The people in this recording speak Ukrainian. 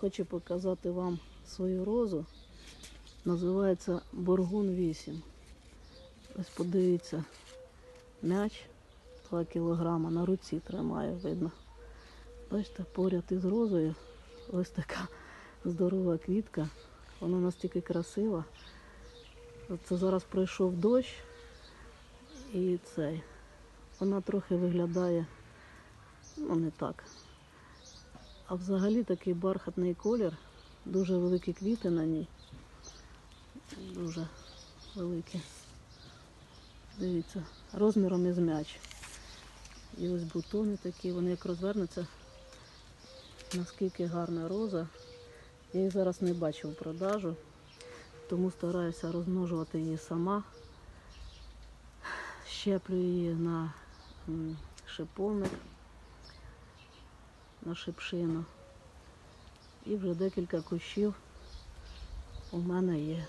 Хочу показати вам свою розу. Називається Боргун 8. Ось подивіться, м'яч 2 кілограма на руці тримає, видно. Бачите, поряд із розою ось така здорова квітка. Вона настільки красива. Це зараз пройшов дощ і цей. Вона трохи виглядає, ну не так. А взагалі такий бархатний колір, дуже великі квіти на ній. Дуже великі. Дивіться, розміром із м'яч. І ось бутони такі, вони як розвернуться. Наскільки гарна роза. Я їх зараз не бачу в продажу, тому стараюся розмножувати її сама. Щеплю її на шиповник, на шипшину. І вже декілька кущів у мене є.